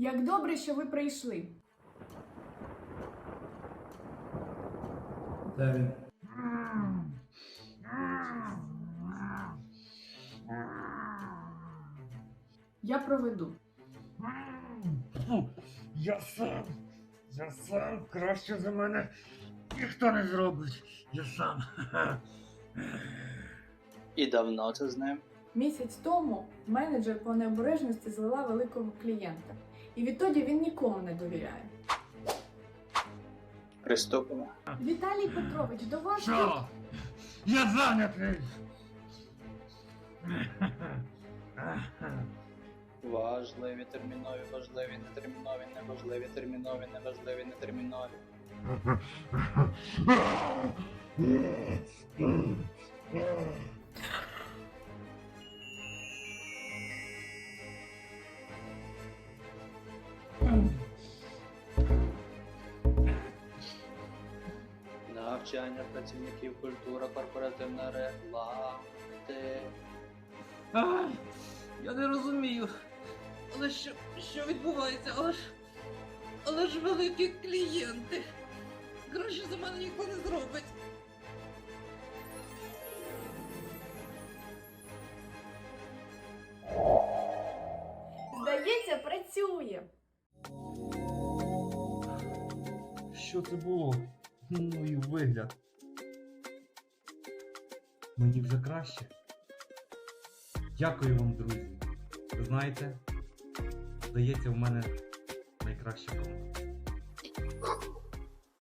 Як добре, що ви прийшли. Де він? Я проведу. Фу, я сам. Я сам краще за мене ніхто не зробить. Я сам. І давно це з ним? Місяць тому менеджер по необережності злила великого клієнта. І відтоді він нікому не довіряє. Приступимо. Віталій Петрович, до вас. Що? Я зайнятий. Важливі, термінові, важливі, нетермінові, неважливі, термінові, неважливі, нетермінові. Навчання працівників, культура, корпоративна регламенти. Ай, я не розумію. Але що, що відбувається? Але ж. Але ж великі клієнти. Гроші за мене ніхто не зробить. Здається, працює. Що це було? Ну і вигляд. Мені вже краще. Дякую вам, друзі. Ви знаєте, здається, в мене найкраща команда.